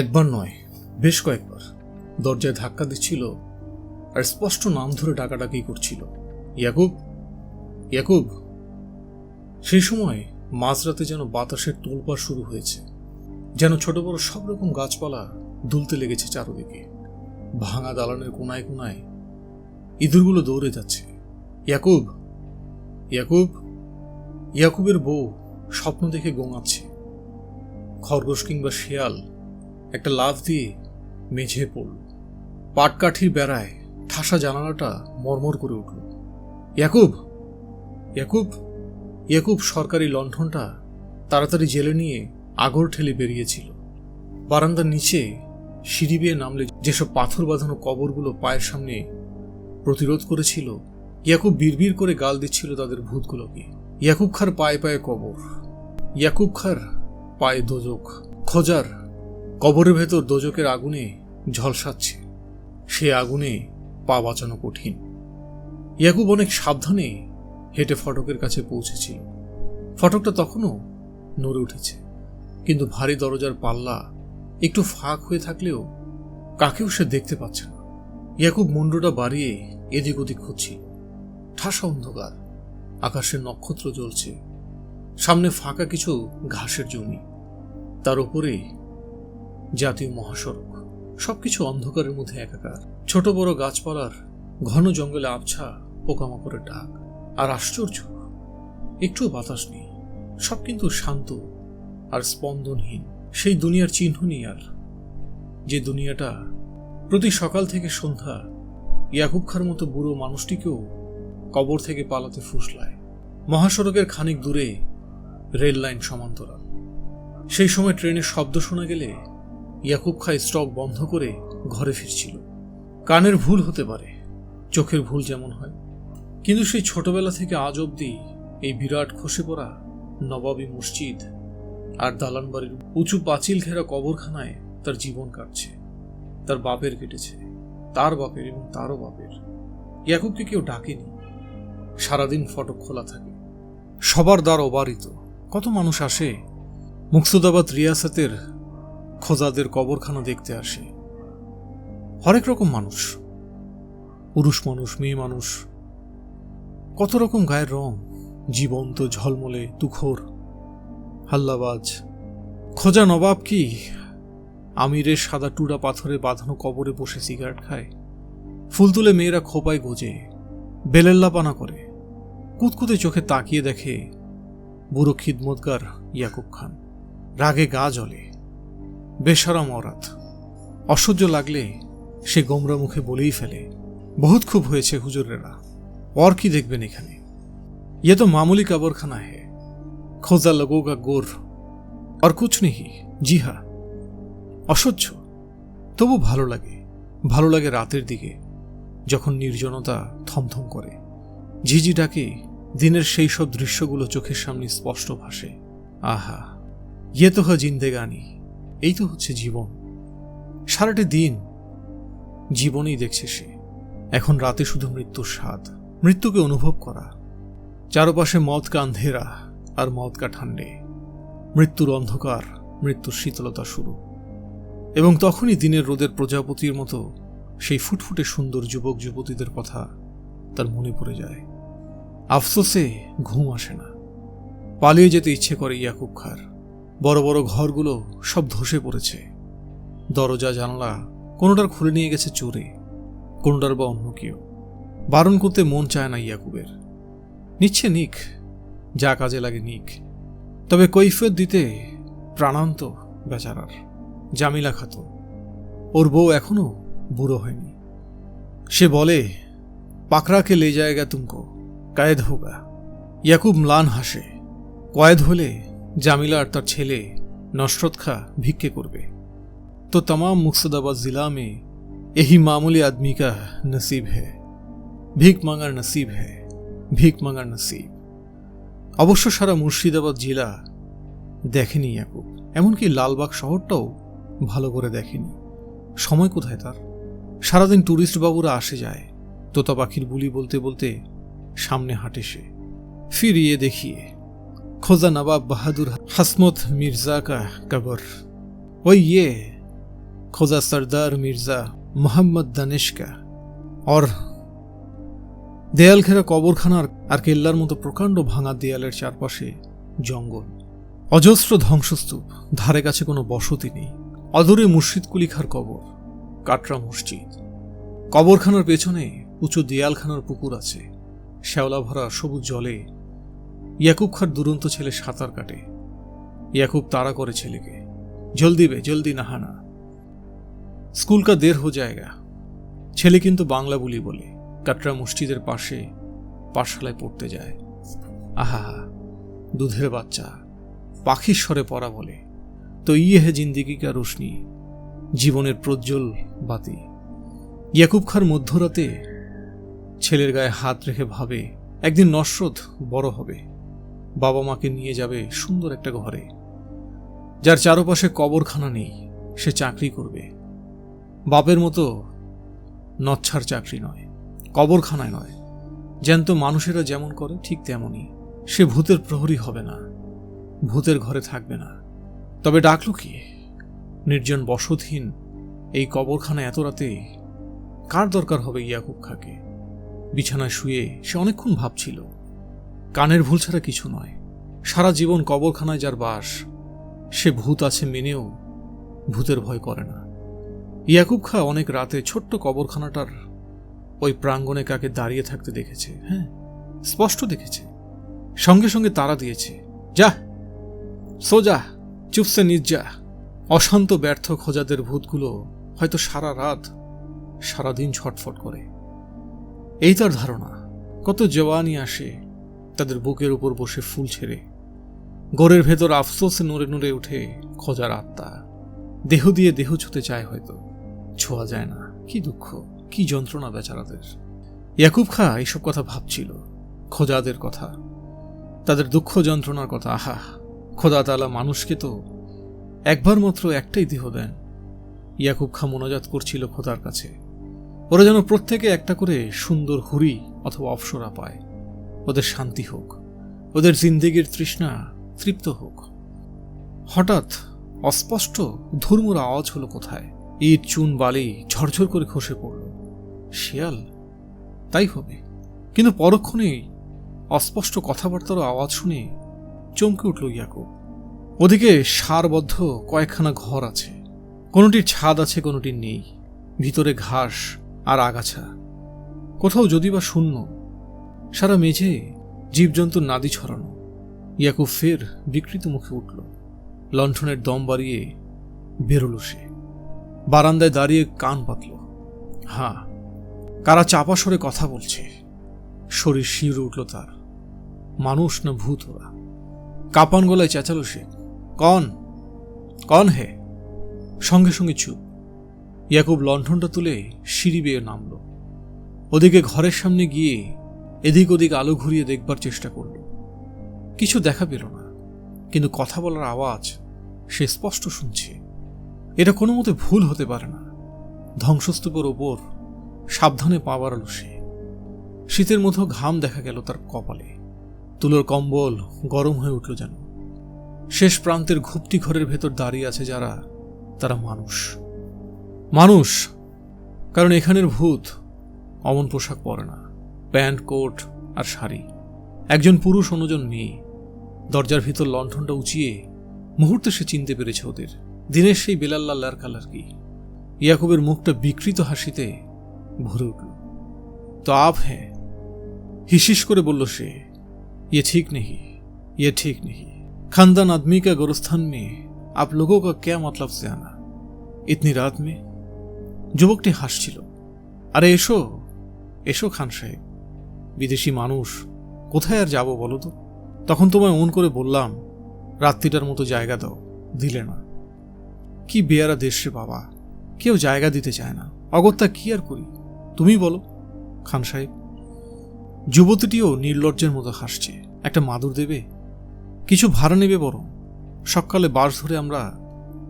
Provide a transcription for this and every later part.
একবার নয়, বেশ কয়েকবার দরজায় ধাক্কা দিচ্ছিল আর স্পষ্ট নাম ধরে ডাকাডাকি করছিল। ইয়াকুব ইয়াকুব। সেই সময় মাঝরাতে যেন বাতাসের তোলপাড় শুরু হয়েছে, যেন ছোট বড় সব রকম গাছপালা দুলতে লেগেছে চারদিকে। ভাঙা দালানের কোনায় কোনায় ইঁদুরগুলো দৌড়ে যাচ্ছে। ইয়াকুব ইয়াকুব, ইয়াকুবের বউ স্বপ্ন দেখে গোঙাচ্ছে। খরগোশ কিংবা শেয়াল একটা লাফ দিয়ে মেঝে পড়ল। পাটকাঠির বেড়ায় ঠাসা জানালাটা মরমর করে উঠল। ইয়াকুব ইয়াকুব ইয়াকুব সরকারি লণ্ঠনটা তাড়াতাড়ি জেলে নিয়ে আগর ঠেলে বেরিয়েছিল। বারান্দার নিচে সিঁড়ি বেয়ে নামলে যেসব পাথর বাঁধানো কবরগুলো পায়ের সামনে প্রতিরোধ করেছিল, ইয়াকুব বিড়বিড় করে গাল দিচ্ছিল তাদের ভূতগুলোকে। ইয়াকুব খার পায়ে পায়ে কবর ইয়াকুব খার পায়ে দোজক, খোজার কবরের ভেতর দোজকের আগুনে ঝলসাচ্ছে সে আগুনে পা বাঁচানো কঠিন। ইয়াকুব অনেক সাবধানে হেঁটে ফটকের কাছে পৌঁছেছিল ফটকটা তখনও নড়ে উঠেছে, কিন্তু ভারী দরজার পাল্লা একটু ফাঁক হয়ে থাকলেও কাকেও সে দেখতে পাচ্ছে না। ইয়াকুব মুন্ডটা বাড়িয়ে এদিক ওদিক খুঁজছিল। ঠাসা অন্ধকার, আকাশের নক্ষত্র জ্বলছে। সামনে ফাঁকা কিছু ঘাসের জমি। তার উপরে জাতীয় মহাসড়ক। সবকিছু অন্ধকারের মধ্যে একাকার। ছোট বড় গাছপালার ঘন জঙ্গলে আবছা পোকামাকড়ের ডাক। আর আশ্চর্য একটু বাতাস নেই। সব কিন্তু শান্ত আর স্পন্দনহীন। সেই দুনিয়ার চিহ্ন নেই আর। যে দুনিয়াটা প্রতি সকাল থেকে সন্ধ্যা ইয়াকুব খার মতো বুড়ো মানুষটিকেও কবর থেকে পালাতে ফুসলায়। মহাসড়কের খানিক দূরে রেল লাইন সমান্তরাল। সেই সময় ট্রেনের শব্দ শোনা গেলে ইয়াকুব খাই স্টক বন্ধ করে ঘরে ফিরছিল। কানের ভুল হতে পারে, চোখের ভুল যেমন হয়, কিন্তু সেই ছোটবেলা থেকে আজ অবধি এই বিরাট খসে পড়া নবাবী মসজিদ আর দালান বাড়ির উঁচু পাঁচিল ঘেরা কবরখানায় তার জীবন কাটছে, তার বাপের কেটেছে, তার বাপের এবং তারও বাপের। ইয়াকুবকে কেউ ডাকেনি, সারাদিন ফটক খোলা থাকে, সবার দ্বার অবারিত, কত মানুষ আসে মুকসুদাবাদ রিয়াসতের খোজাদের কবরখানা দেখতে আসে। হরেক রকম মানুষ। পুরুষ মানুষ, মেয়ে মানুষ। কত রকম গায়ের রং। জীবন্ত, ঝলমলে, তুখোর। হাল্লাবাজ। খোঁজা নবাব কি? আমিরের সাদা টুডা পাথরে বাঁধানো কবরে বসে সিগারেট খায়। ফুল তুলে মেয়েরা খোপায় গোজে। বেলেল্লাপানা করে। কুতকুতে চোখে তাকিয়ে দেখে বুড়ো খিদমতগার ইয়াকুব খান। রাগে গা জ্বলে। বেসারা মরাত অসহ্য লাগলে সে গোমরা মুখে বলেই ফেলে বহুত খুব হয়েছে হুজুরেরা और কি দেখবেন এখানে ये तो मामूली कब्रखाना है खोजा लगोगा गोर और कुछ नहीं জি হ্যাঁ অসহ্য তবু ভালো লাগে ভালো লাগে রাতের দিকে যখন নির্জনতা থমথম করে ঝিঝি ডাকে দিনের সেই সব দৃশ্যগুলো চোখের সামনে স্পষ্ট ভাসে আহা ইয়ে তো হয় জিন্দেগানি এই তো হচ্ছে জীবন। সারাটি দিন জীবনেই দেখছে সে। এখন রাতে শুধু মৃত্যুর স্বাদ, মৃত্যুকে অনুভব করা। চারপাশে মদ কা আন্ধেরা আর মদ কা ঠান্ডে মৃত্যুর অন্ধকার, মৃত্যুর শীতলতা শুরু। এবং তখনই দিনের রোদের প্রজাপতির মতো সেই ফুটফুটে সুন্দর যুবক যুবতীদের কথা তার মনে পড়ে যায়। আফসোসে ঘুম আসে না। পালিয়ে যেতে ইচ্ছে করে ইয়াকুব খার। বড় বড় ঘরগুলো সব ধসে পড়েছে। দরজা, জানলা কোনোটার খুলে নিয়ে গেছে চোরে, কোনোটার বা অন্য কেউ। বারণ করতে মন চায় না ইয়াকুবের। নিচ্ছে নিক, যা কাজে লাগে নিক। তবে কৈফিয়ত দিতে প্রাণান্ত বেচারার, জামিলা খাতুন। ওর বউ এখনও বুড়ো হয়নি। সে বলে পাকড়াকে লে জায়গা তুমকো, কায়েদ হোগা। ইয়াকুব ম্লান হাসে। কয়েদ হলে জামিলা আর তার ছেলে নসরত খা ভিক্ষে করবে তো तमाम मुर्शिदाबाद जिला में यही मामूली आदमी का नसीब है ভিক মাঙার নসিব है ভিক মাঙার নসিব অবশ্য সারা মুর্শিদাবাদ জেলা দেখেনি ইয়াকুব এমনকি লালবাগ শহরটাও ভালো করে দেখেনি সময় কোথায় তার সারাদিন ট্যুরিস্ট বাবুরা আসে যায় তোতা পাখির বুলি বলতে বলতে সামনে হাঁটে সে ফিরিয়ে দেখিয়ে খোজা নবাব বাহাদুর হাসমত মির্জা কা কবর ওই ইয়ে खोजा सरदार मिर्जा মোহাম্মদ দানিশকা অর দেয়াল ঘেরা কবরখানার আর কেল্লার মতো প্রকাণ্ড ভাঙা দেয়ালের চারপাশে জঙ্গল অজস্র ধ্বংসস্তূপ ধারে কাছে কোনো বসতি নেই অদূরে মুর্শিদ কুলিখার কবর কাটরা মসজিদ কবরখানার পেছনে উঁচু দেয়ালখানার পুকুর আছে শ্যাওলা ভরা সবুজ জলে ইয়াকুব খার দুরন্ত ছেলে সাঁতার কাটে। ইয়াকুব তাড়া করে ছেলেকে, জলদি বে, জলদি নাহানা। স্কুল কা দের হো জায়গা। ছেলে কিন্তু বাংলা বুলি বলে, কাটরা মসজিদের পাশে পাঠশালায় পড়তে যায়। আহা, দুধের বাচ্চা, পাখির স্বরে পড়া বলে। তো ইয়ে হে জিন্দিগি কা রোশনি, জীবনের প্রজ্জ্বল বাতি। ইয়াকুব খার মধ্যরাতে ছেলের গায়ে হাত রেখে ভাবে, একদিন নস্রত বড় হবে। বাবা মাকে নিয়ে যাবে সুন্দর একটা ঘরে। যার চারপাশে কবরখানা নেই, সে চাকরি করবে। বাপের মতো নচ্ছার চাকরি নয়, কবরখানায় নয়। জ্যান্ত মানুষেরা যেমন করে ঠিক তেমনই। সে ভূতের প্রহরী হবে না, ভূতের ঘরে থাকবে না। তবে ডাকল কি? নির্জন বসতহীন এই কবরখানা এত রাতে কার দরকার হবে ইয়াকুব খাকে? বিছানায় শুয়ে সে অনেকক্ষণ ভাবছিল। কানের ভুল ছাড়া কিছু নয়। সারা জীবন কবরখানায় যার বাস, সে ভূত আছে মেনেও ভূতের ভয় করে না। ইয়াকুব খা অনেক রাতে ছোট্ট কবরখানাটার ওই প্রাঙ্গণে কাকে দাঁড়িয়ে থাকতে দেখেছে হ্যাঁ স্পষ্ট দেখেছে। সঙ্গে সঙ্গে তারা দিয়েছে, যা সোজা চুপসে যা। অশান্ত, ব্যর্থ খোঁজাদের ভূতগুলো হয়তো সারা রাত সারাদিন ছটফট করে। এই তার ধারণা, কত জওয়ানি আসে তাদের বুকের উপর বসে ফুল ছেড়ে। গোরের ভেতর আফসোসে নড়ে নড়ে উঠে খোঁজার আত্মা। দেহ দিয়ে দেহ ছুতে চায় হয়তো। ছোঁয়া যায় না। কি দুঃখ, কি যন্ত্রণা বেচারাদের। ইয়াকুব খা এইসব কথা ভাবছিল। খোজাদের কথা। তাদের দুঃখ যন্ত্রণার কথা। আহা, খোদা তালা মানুষকে তো একবার মাত্র একটাই দেহ দেন। ইয়াকুব খা মনোজাত করছিল খোদার কাছে। ওরা যেন প্রত্যেকে একটা করে সুন্দর হুরি অথবা অপসরা পায়। ওদের শান্তি হোক, ওদের জিন্দেগির তৃষ্ণা তৃপ্ত হোক। হঠাৎ অস্পষ্ট ধুরমুর আওয়াজ হলো কোথায়? ইট, চুন, বালি ঝরঝর করে খসে পড়ল। শিয়াল? তাই হবে। কিন্তু পরক্ষণেই অস্পষ্ট কথাবার্তার আওয়াজ শুনে চমকে উঠল ইয়াকুব। ওদিকে সারবদ্ধ কয়েকখানা ঘর আছে। কোনোটির ছাদ আছে কোনোটির নেই। ভিতরে ঘাস আর আগাছা। কোথাও যদি বা শূন্য। সারা মেঝে জীবজন্তুর নাদি ছড়ানো। ইয়াকুব ফের বিকৃত মুখে উঠল। লণ্ঠনের দম বাড়িয়ে বেরোলো সে। বারান্দায় দাঁড়িয়ে কান পাতল। হ্যাঁ কারা চাপা সরে কথা বলছে। শরীর শিউরে উঠল তার। মানুষ না ভূত ওরা। কাপান গলায় চেঁচালো সে। কন কন হে? সঙ্গে সঙ্গে চুপ। ইয়াকুব লণ্ঠনটা তুলে সিঁড়ি বেয়ে নামল। ওদিকে ঘরের সামনে গিয়ে এদিক ওদিক আলো ঘুরিয়ে দেখবার চেষ্টা করল। কিছু দেখা পেল না, কিন্তু কথা বলার আওয়াজ সে স্পষ্ট শুনছে। এটা কোনো মতে ভুল হতে পারে না। ধ্বংসস্তূপের ওপর সাবধানে পা বাড়ালো সে। শীতের মতো ঘাম দেখা গেল তার কপালে। তুলোর কম্বল গরম হয়ে উঠল যেন। শেষ প্রান্তের ঘুপটি ঘরের ভেতর দাঁড়িয়ে আছে যারা, তারা মানুষ। মানুষ, কারণ এখানের ভূত অমন পোশাক পরে না। প্যান্ট কোট আর শাড়ি একজন পুরুষ অন্যজন মেয়ে দরজার ভিতর লণ্ঠনটা উঁচিয়ে মুহূর্তে সে চিনতে পেরেছে ওদের দিনের সেই বেলাল্লার কালার কি ইয়াকুবের মুখটা বিকৃত হাসিতে ভরে উঠল তো আপ হ্যাঁ হিসিস করে বলল সে ये ठीक नहीं ये ठीक नहीं खानदान आदमी का गोरस्थान में आप लोगों का क्या मतलब से आना इतनी रात में যুবকটি হাসছিল আরে এসো এসো খান সাহেব বিদেশি মানুষ, কোথায় আর যাব বলো তো? তখন তোমায় মন করে বললাম, রাত্রিটার মতো জায়গা দাও, দিলে না। কি বেয়ারা দেশ রে বাবা, কেউ জায়গা দিতে চায় না। অগত্যা কি আর করি? তুমি বলো, খান সাহেব। যুবতীটিও নির্লজ্জের মতো হাসছে, একটা মাদুর দেবে? কিছু ভাড়া নেবে বরং, সকালে বাস ধরে আমরা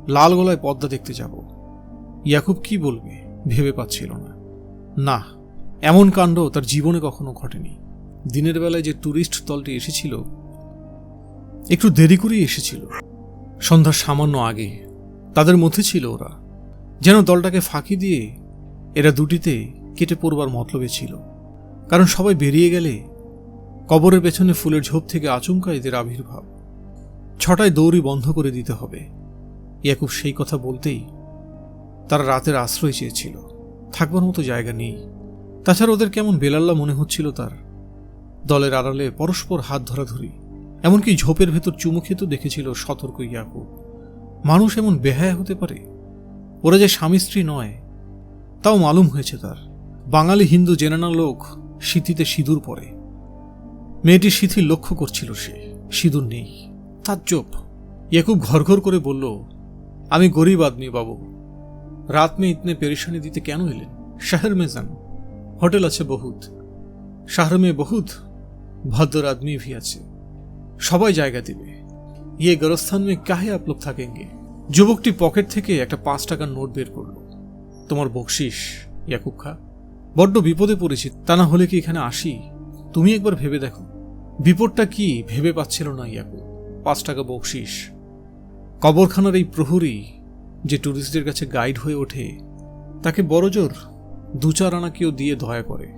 লাল গলায় পদ্মা দেখতে যাব। ইয়াকুব কি বলবে, ভেবে পাচ্ছিল না। না এমন কাণ্ড তার জীবনে কখনো ঘটেনি। দিনের বেলায় যে ট্যুরিস্ট দলটি এসেছিল, একটু দেরি করেই এসেছিল। সন্ধ্যার সামান্য আগে তাদের মধ্যে ছিল ওরা। যেন দলটাকে ফাঁকি দিয়ে এরা দুটিতে কেটে পড়বার মতলবে ছিল। কারণ সবাই বেরিয়ে গেলে কবরের পেছনে ফুলের ঝোপ থেকে আচমকা এদের আবির্ভাব। ছটায় দৌড়ি বন্ধ করে দিতে হবে। ইয়াকুব সেই কথা বলতেই তারা রাতের আশ্রয় চেয়েছিল। থাকবার মতো জায়গা নেই। তাছাড়া ওদের কেমন বেলাল্লা মনে হচ্ছিল তার? দলের আড়ালে পরস্পর হাত ধরাধরি, এমনকি ঝোপের ভেতর চুমু খেতে দেখেছিল সতর্ক ইয়াকুব। মানুষ এমন বেহায়া হতে পারে? ওরা যে স্বামী স্ত্রী নয়, তাও মালুম হয়েছে তার। বাঙালি হিন্দু জেনানা লোক শীতিতে সিঁদুর পরে। মেয়েটি শিথিল লক্ষ্য করছিল সে, সিঁদুর নেই। তাজ্জব ইয়াকুব ঘর ঘর করে বলল, আমি গরিব আদমি বাবু। রাত মে ইতনে পেরেশানি দিতে কেন এলেন? শাহের মে যান। হোটেল আছে বহুত। শহর মে বহুত ভদ্র আদমি ভি আছে। সবাই জায়গা দিবে। ইয়ে গরস্থান মে কাহে আপ লোক থাকেঙ্গে? যুবকটি পকেট থেকে একটা পাঁচ টাকার নোট বের করল। তোমার বকশিস ইয়াকুব খা বড্ড বিপদে পড়েছি, তা না হলে কি এখানে আসি? তুমি একবার ভেবে দেখো। বিপদটা কি ভেবে পাচ্ছিল না ইয়াকুব। পাঁচ টাকা বকশিস। কবরখানার এই প্রহরী যে ট্যুরিস্টদের কাছে গাইড হয়ে ওঠে, তাকে বড়জোর দু চার আনা কেউ দিয়ে দয়া করে।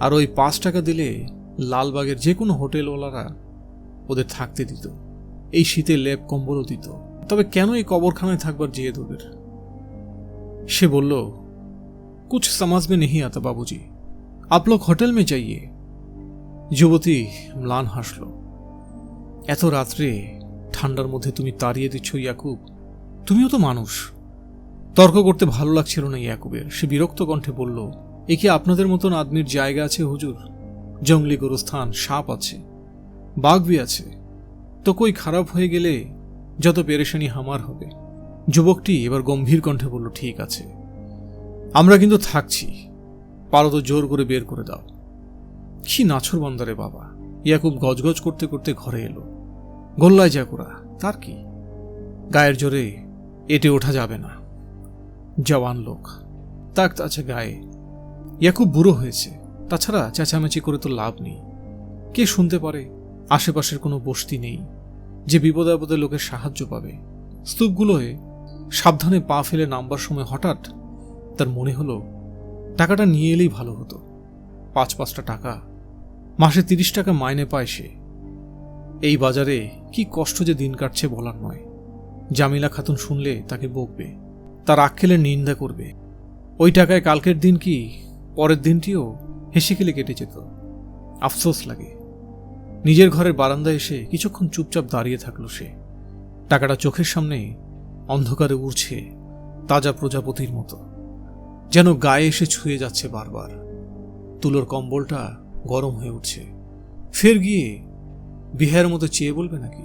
আর ওই পাঁচ টাকা দিলে লালবাগের যে কোনো হোটেলওয়ালারা ওদের থাকতে দিত। এই শীতে লেপ কম্বলও দিত। তবে কেন এই কবরখানায় থাকবার জেদ ওদের? সে বলল, কুছ সমাজ মে নেই আতা বাবুজি। আপ লোক হোটেল মে যাইয়ে। যুবতী ম্লান হাসল, এত রাত্রে ঠান্ডার মধ্যে তুমি তাড়িয়ে দিচ্ছ ইয়াকুব, তুমিও তো মানুষ। তর্ক করতে ভালো লাগছিল না ইয়াকুবের। সে বিরক্ত কণ্ঠে বলল, এ কি আপনাদের মতন আদমির জায়গা আছে হুজুর? জঙ্গলি গোরস্থান, সাপ আছে বাঘ বি আছে। তো কই খারাপ হয়ে গেলে যত পেরেশানি হামার হবে? যুবকটি এবার গম্ভীর কণ্ঠে বলল, ঠিক আছে। আমরা কিন্তু থাকছি। পারো তো জোর করে বের করে দাও। কি নাছর বন্দরে বাবা? ইয়াকুব গজগজ করতে করতে ঘরে এলো। গোল্লায় জাকুরা তার কি? গায়ের জোরে এটে ওঠা যাবে না। জওয়ান লোক। তাক আছে গায়ে। ইয়াকুব বুড়ো হয়েছে। তাছাড়া চেঁচামেচি করে তো লাভ নেই। কে শুনতে পারে? আশেপাশের কোনো বস্তি নেই, যে বিপদে আপদে লোকের সাহায্য পাবে। স্তূপগুলোয় সাবধানে পা ফেলে নামবার সময় হঠাৎ তার মনে হলো, টাকাটা নিয়ে এলেই ভালো হতো। পাঁচ পাঁচটা টাকা। মাসে তিরিশ টাকা মাইনে পায় সে। এই বাজারে কি কষ্ট যে দিন কাটছে বলার নয়। জামিলা খাতুন শুনলে তাকে বকবে। তার আক্কেলের নিন্দা করবে। ওই টাকায় কালকের দিন কি পরের দিনটিও হেসে খেলে কেটে যেত। আফসোস লাগে। নিজের ঘরের বারান্দায় এসে কিছুক্ষণ চুপচাপ দাঁড়িয়ে থাকল সে। টাকাটা চোখের সামনে অন্ধকারে উড়ছে তাজা প্রজাপতির মতো। যেন গায়ে এসে ছুঁয়ে যাচ্ছে বারবার। তুলোর কম্বলটা গরম হয়ে উঠছে। ফের গিয়ে বিহারের মতো চেয়ে বলবে নাকি?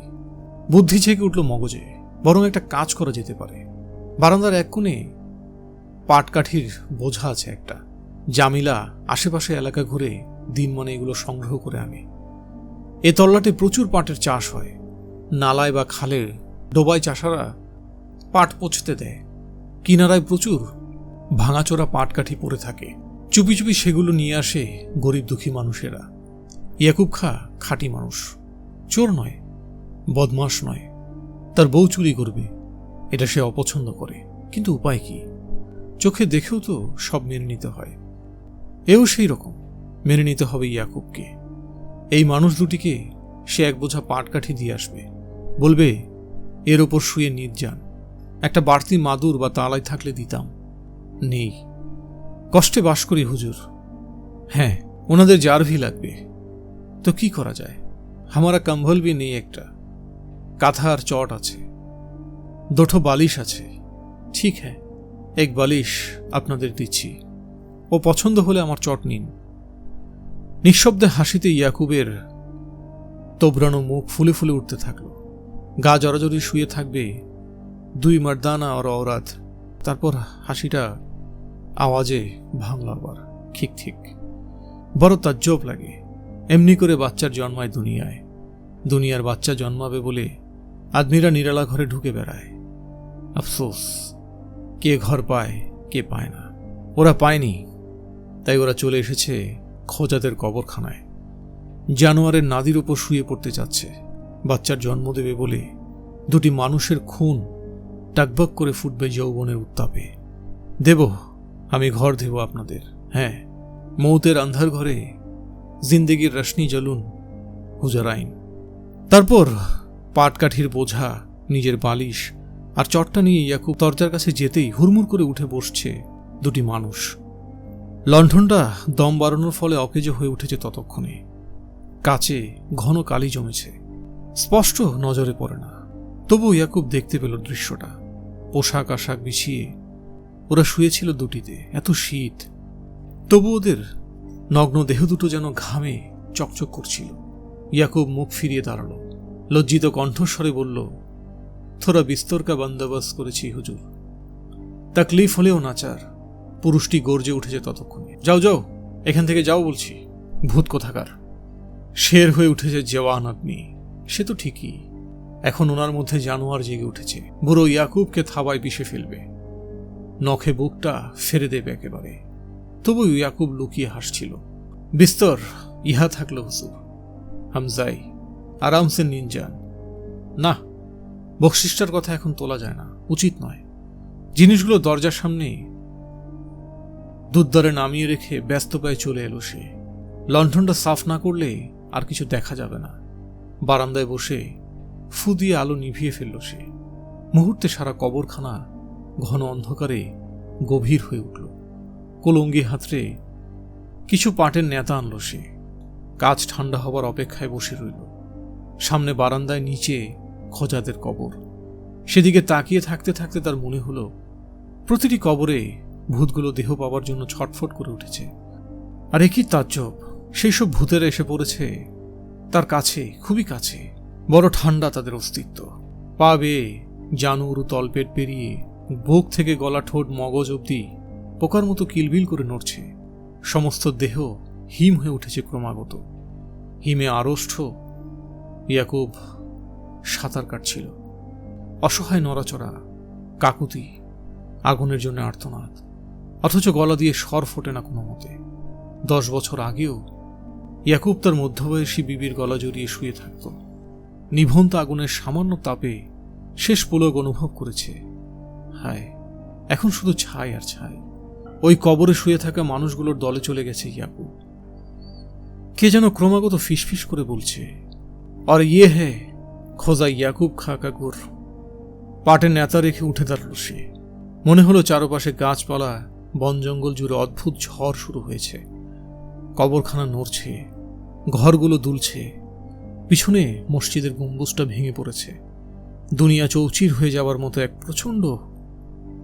বুদ্ধি ছেকে উঠল মগজে, বরং একটা কাজ করা যেতে পারে। বারান্দার এক কোণে পাটকাঠির বোঝা আছে একটা। জামিলা আশেপাশে এলাকা ঘুরে দিন মানে এগুলো সংগ্রহ করে আনে। এ তল্লাটে প্রচুর পাটের চাষ হয়। নালায় বা খালের ডোবায় চাষারা পাট পচতে দেয়। কিনারায় প্রচুর ভাঙাচোরা পাটকাঠি পড়ে থাকে। চুপি চুপি সেগুলো নিয়ে আসে গরিব দুঃখী মানুষেরা। ইয়াকুব খা খাঁটি মানুষ। চোর নয় বদমাস নয়। তার বউ চুরি করবে। এটা সে অপছন্দ করে। কিন্তু উপায় কি? চোখে দেখেও তো সব মেনে নিতে হয়। এও সেই রকম। মেনে নিতে হবে ইয়াকুবকে। এই মানুষ দুটিকে সে এক বোঝা পাটকাঠি দিয়ে আসবে। বলবে, এর ওপর শুয়ে নিজ যান। একটা বাড়তি মাদুর বা তালাই থাকলে দিতাম। নেই। কষ্টে বাস করি, হুজুর। হ্যাঁ ওনাদের জারভি লাগবে। তো কি করা যায়? হামারা কম্বল বি নেই একটা। কাঁথা আর চট আছে। দুটো বালিশ আছে। ঠিক হ্যাঁ এক বালিশ আপনাদের দিচ্ছি। ও পছন্দ হলে আমার চট নিন। নিঃশব্দে হাসিতে ইয়াকুবের তোবরানো মুখ ফুলে ফুলে উঠতে থাকল। গা জড়াজড়ি শুয়ে থাকবে দুই মারদানা আর অরাত তারপর হাসিটা আওয়াজে ভাঙল আবার, ঠিক ঠিক। বড় তাজ্জব লাগে, এমনি করে বাচ্চার জন্মায় দুনিয়ায়। দুনিয়ার বাচ্চা জন্মাবে বলে আদমিরা নিরালা ঘরে ঢুকে বেড়ায়। আফসোস, কে ঘর পায়, কে পায় না। ওরা পায়নি, তাই ওরা চলে এসেছে খোঁজাদের কবরখানায়। জানোয়ারের নাদির ওপর শুয়ে পড়তে যাচ্ছে বাচ্চার জন্ম দেবে বলে দুটি মানুষের খুন টাকবাক করে ফুটবে যৌবনের উত্তাপে। দেব, আমি ঘর দেব আপনাদের। হ্যাঁ মৌতের আন্ধার ঘরে জিন্দেগির রশ্নি জ্বলুন হুজারাইন। তারপর পাটকাঠির বোঝা, নিজের বালিশ আর চটটা নিয়ে ইয়াকুব দরজার কাছে যেতেই হুড়মুড় করে উঠে বসছে দুটি মানুষ। লণ্ঠনটা দম বাড়ানোর ফলে অকেজো হয়ে উঠেছে ততক্ষণে। কাছে ঘন কালি জমেছে। স্পষ্ট নজরে পড়ে না। তবু ইয়াকুব দেখতে পেল দৃশ্যটা। পোশাক আশাক বিছিয়ে ওরা শুয়েছিল দুটিতে, এত শীত। তবু ওদের নগ্ন দেহ দুটো যেন ঘামে চকচক করছিল। ইয়াকুব মুখ ফিরিয়ে দাঁড়াল। লজ্জিত কণ্ঠস্বরে বলল থোড়া বিস্তরকা বন্দোবস্ত করেছি, হুজুর। তাকলিফ হলেও নাচার পুরুষটি গর্জে উঠেছে ততক্ষণে। যাও যাও, এখান থেকে যাও বলছি। ভূত কোথাকার। শের হয়ে উঠেছে জওয়ান আপনি সে তো ঠিকই। এখন ওনার মধ্যে জানোয়ার জেগে উঠেছে। বুড়ো ইয়াকুবকে থাবায় পিষে ফেলবে। নখে বুকটা ফেরে দেবে একেবারে। তবু ইয়াকুব লুকিয়ে হাসছিল। বিস্তর, ইহা থাকল হুজুর। হামজাই, আরামসে নিন যান। না বকশিসটার কথা এখন তোলা যায় না, উচিত নয়। জিনিসগুলো দরজার সামনে দুধদরে নামিয়ে রেখে ব্যস্ত পায়ে চলে এলো সে। লণ্ঠনটা সাফ না করলে আর কিছু দেখা যাবে না। বারান্দায় বসে ফু দিয়ে আলো নিভিয়ে ফেলল সে। মুহূর্তে সারা কবরখানা ঘন অন্ধকারে গভীর হয়ে উঠল। কলঙ্গি হাতরে কিছু পাটের নেতা আনলো সে। কাজ ঠান্ডা হবার অপেক্ষায় বসে রইল। সামনে বারান্দায় নিচে খোজাদের কবর। সেদিকে তাকিয়ে থাকতে থাকতে তার মনে হলো, প্রতিটি কবরে ভূতগুলো দেহ পাওয়ার জন্য ছটফট করে উঠেছে। আর একই তাজ্জব! সেই সব ভূতেরা এসে পড়েছে তার কাছে, খুবই কাছে। বড় ঠান্ডা তাদের অস্তিত্ব। পা বেয়ে জানুর তলপেট পেরিয়ে বুক থেকে গলা ঠোঁট মগজ অবধি পোকার মতো কিলবিল করে নড়ছে। সমস্ত দেহ হিম হয়ে উঠেছে ক্রমাগত। হিমে আড়ষ্ঠ ইয়াকুব সাঁতার কাটছিল অসহায় নড়াচড়া, কাকুতি, আগুনের জন্য আর্তনাদ, অথচ গলা দিয়ে স্বর ফোটে না কোনো মতে। দশ বছর আগেও ইয়াকুব তার মধ্যবয়সী বিবির গলা জড়িয়ে শুয়ে থাকত। নিভন্ত আগুনের সামান্য তাপে শেষ পুলক অনুভব করেছে। হায়, এখন শুধু ছাই আর ছাই। ওই কবরে শুয়ে থাকা মানুষগুলোর দলে চলে গেছে ইয়াকুব। কে যেন ক্রমাগত ফিসফিস করে বলছে আর ইয়ে হে খোঁজা ইয়াকুব খা কাকুর পাটে নেতা রেখে উঠে দাঁড়াল সে। মনে হলো চারপাশে গাছপালা, বন জঙ্গল জুড়ে অদ্ভুত ঝড় শুরু হয়েছে। কবরখানা নড়ছে, ঘরগুলো দুলছে। পিছনে মসজিদের গম্বুজটা ভেঙে পড়েছে। দুনিয়া চৌচির হয়ে যাওয়ার মতো এক প্রচণ্ড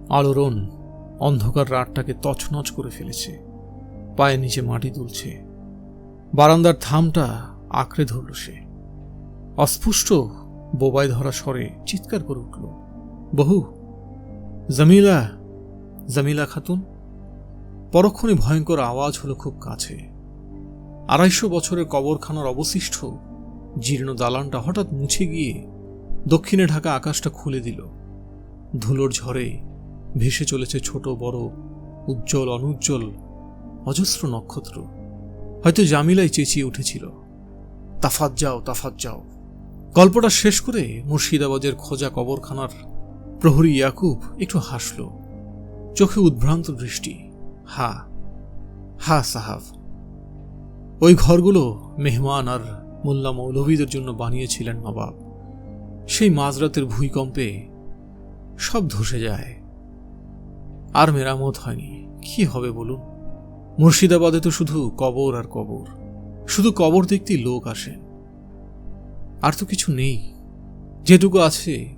আলোড়ন অন্ধকার রাতটাকে তছনছ করে ফেলেছে। পায়ে নিচে মাটি দুলছে। বারান্দার থামটা আঁকড়ে ধরল সে। অস্পুষ্ট বোবায় ধরা স্বরে চিৎকার করে উঠল। বহু, জামিলা জামিলা খাতুন, পরক্ষণে ভয়ঙ্কর আওয়াজ হলো খুব কাছে। আড়াইশো বছরের কবরখানার অবশিষ্ট জীর্ণ দালানটা হঠাৎ মুছে গিয়ে দক্ষিণে ঢাকা আকাশটা খুলে দিল। ধুলোর ঝড়ে ভেসে চলেছে ছোট, বড়, উজ্জ্বল, অনুজ্জ্বল, অজস্র নক্ষত্র। হয়তো জামিলাই চেঁচিয়ে উঠেছিল, তাফাত যাও তাফাত যাও। গল্পটা শেষ করে মুর্শিদাবাদের খোঁজা কবরখানার প্রহরী ইয়াকুব একটু হাসল। চোখে উদ্ভ্রান্ত দৃষ্টি। হা হা সাহাব। ওই ঘরগুলো মেহমান আর মোল্লা মৌলভীদের জন্য বানিয়েছিলেন নবাব। সেই মাঝরাতের ভূমিকম্পে সব ধসে যায়। আর মেরামত হয়নি। কি হবে বলুন? মুর্শিদাবাদে তো শুধু কবর আর কবর। শুধু কবর দেখতেই লোক আসেন। আর তো কিছু নেই। যেটুকু আছে,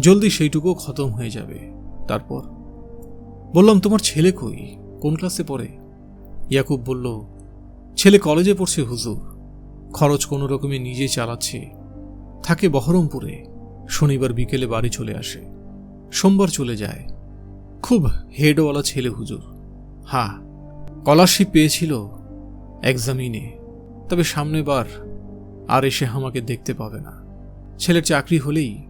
জলদি সেইটুকু খতম হয়ে যাবে। তারপর বললাম, তোমার ছেলে কই? কোন ক্লাসে পড়ে? ইয়াকুব বলল, ছেলে কলেজে পড়ছে হুজুর। খরচ কোনো রকমে নিজে চালাচ্ছে। থাকে বহরমপুরে। শনিবার বিকেলে বাড়ি চলে আসে। সোমবার চলে যায়। খুব হেডওয়ালা ছেলে হুজুর। হ্যাঁ স্কলারশিপ পেয়েছিল এক্সামিনে তবে সামনে বার আর এসে আমাকে দেখতে পাবে না। ছেলের চাকরি হলেই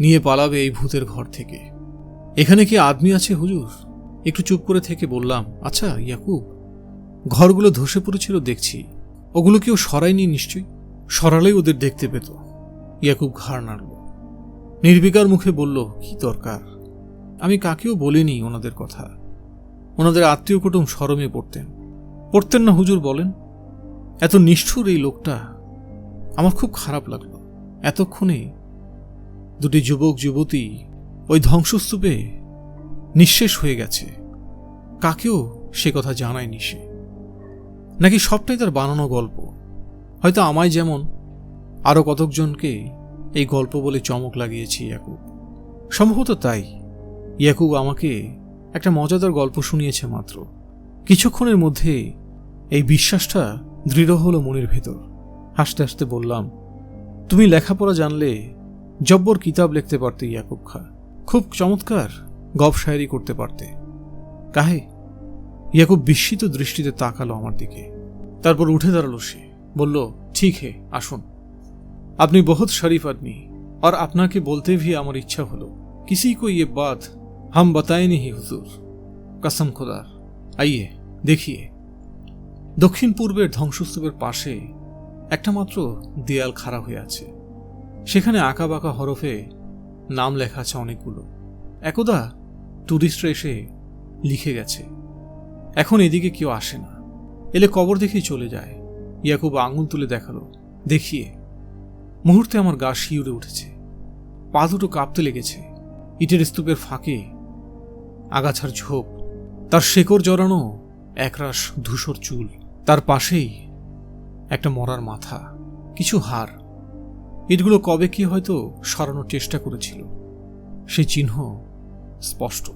নিয়ে পালাবে এই ভূতের ঘর থেকে। এখানে কি আদমি আছে হুজুর? একটু চুপ করে থেকে বললাম আচ্ছা ইয়াকুব, ঘরগুলো ধসে পড়েছিল দেখছি। ওগুলো কেউ সরায়নি নিশ্চয়ই? সরালেই ওদের দেখতে পেত। ইয়াকুব ঘাড় নাড়ল। নির্বিকার মুখে বলল, কি দরকার? আমি কাকেও বলিনি ওনাদের কথা। ওনাদের আত্মীয় কুটুম সরমে পড়তেন। পড়তেন না হুজুর বলেন। এত নিষ্ঠুর এই লোকটা। আমার খুব খারাপ লাগল। এতক্ষণে দুটি যুবক, যুবতী ওই ধ্বংসস্তূপে নিঃশেষ হয়ে গেছে। কাকেও সে কথা জানায়নি সে। নাকি সবটাই তার বানানো গল্প? হয়তো আমায় যেমন আরও কতকজনকে এই গল্প বলে চমক লাগিয়েছি ইয়াকুব। সম্ভবত তাই। ইয়াকুব আমাকে একটা মজাদার গল্প শুনিয়েছে মাত্র। কিছুক্ষণের মধ্যে এই বিশ্বাসটা দৃঢ় হলো মনের ভেতর। হাসতে হাসতে বললাম তুমি লেখাপড়া জানলে জব্বর কিতাব লিখতে পারতে ইয়াকুব খা খুব চমৎকার গপ শায়েরি করতে পারতে কাহে ইয়াকুব বিস্মিত দৃষ্টিতে তাকালো আমার দিকে তারপর উঠে দাঁড়ালো সে বলল ঠিক হে আসুন আপনি বহুত শরীফ আদমি और আপনাকে বলতে भी আমার ইচ্ছা হলো किसी को ये बात हम बताए नहीं हुजूर कसम खुदार आइए देखिए দক্ষিণ পূর্বের ধ্বংসস্তূপের পাশে একটা মাত্র দেয়াল খাড়া হয়ে আছে। সেখানে আঁকা বাঁকা হরফে নাম লেখা আছে অনেকগুলো। একদা টুরিস্টরা এসে লিখে গেছে। এখন এদিকে কেউ আসে না। এলে কবর দেখেই চলে যায়। ইয়াকুব আঙুল তুলে দেখাল, দেখিয়ে, মুহূর্তে আমার গা শিউরে উঠেছে। পা দুটো কাঁপতে লেগেছে। ইটের স্তূপের ফাঁকে আগাছার ঝোপ। তার শেকড় জড়ানো একরাশ ধূসর চুল। তার পাশেই একটা মরার মাথা, কিছু হার ইটগুলো কবে কি হয়তো সরানোর চেষ্টা করেছিল। সেই চিহ্ন স্পষ্ট।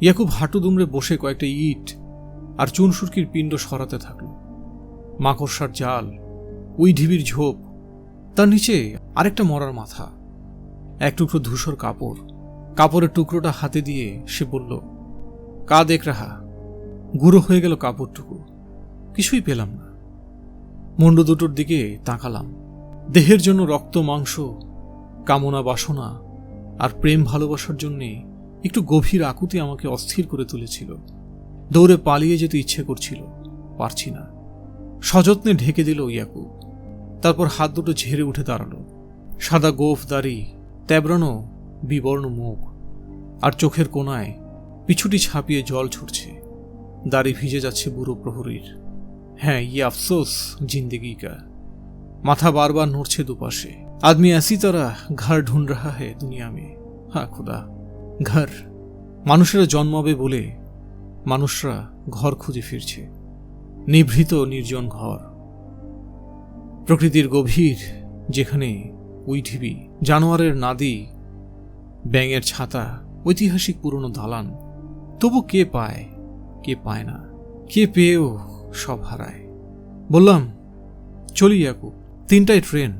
ইয়াকুব হাঁটু দুমড়ে বসে কয়েকটা ইট আর চুনসুরকির পিণ্ড সরাতে থাকল। মাকড়সার জাল, ওই ঢিবির ঝোপ, তার নিচে আরেকটা মরার মাথা, এক টুকরো ধূসর কাপড়। কাপড়ের টুকরোটা হাতে দিয়ে সে বলল, কা দেখ রাহা, গুঁড়ো হয়ে গেল কাপড়টুকু। কিছুই পেলাম না। মুন্ড দুটোর দিকে তাকালাম। দেহের জন্য রক্ত, মাংস, কামনা, বাসনা আর প্রেম ভালোবাসার জন্যে একটু গভীর আকুতি আমাকে অস্থির করে তুলেছিল। দৌড়ে পালিয়ে যেতে ইচ্ছে করছিল, পারছি না। সযত্নে ঢেকে দিল ইয়াকুব। তারপর হাত দুটো ঝেড়ে উঠে দাঁড়াল। সাদা গোফ দাড়ি তেবড়ানো বিবর্ণ মুখ আর চোখের কোনায় পিছুটি ছাপিয়ে জল ছুটছে। দাড়ি ভিজে যাচ্ছে বুড়ো প্রহরীর। হ্যাঁ ইয়ে আফসোস জিন্দগি का মাথা বারবার নড়ছে দুপাশে। আদমি এসি ऐसी ঘর घर ढूंढ रहा দুনিয়া মে में হ্যাঁ, খুদা। ঘর। মানুষেরা জন্মাবে বলে মানুষরা ঘর খুঁজে ফিরছে। নিভৃত নির্জন ঘর। প্রকৃতির গভীর যেখানে উইঠিবি জানোয়ারের নাদি, ব্যাঙের ছাতা, ঐতিহাসিক পুরনো দালান। তবু কে পায় কে পায় না? কে পেয়েও সব হারায়। বললাম, চলি ইয়াকু তিনটায় ট্রেন।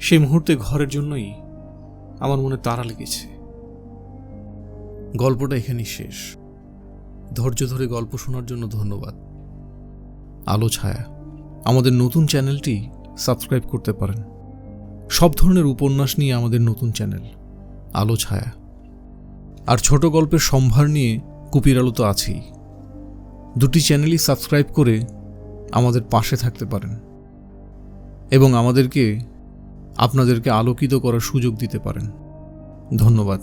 সেই মুহূর্তে ঘরের জন্যই আমার মনে তারা লেগেছে। গল্পটা এখানেই শেষ। ধৈর্য ধরে গল্প শোনার জন্য ধন্যবাদ। আলো, ছায়া, আমাদের নতুন চ্যানেলটি সাবস্ক্রাইব করতে পারেন। সব ধরনের উপন্যাস নিয়ে আমাদের নতুন চ্যানেল, আলো, ছায়া। আর ছোট গল্পের সম্ভার নিয়ে কুপির আলো তো আছেই। দুটি চ্যানেলই সাবস্ক্রাইব করে আমাদের পাশে থাকতে পারেন এবং আমাদেরকে আপনাদেরকে আলোকিত করার সুযোগ দিতে পারেন। ধন্যবাদ।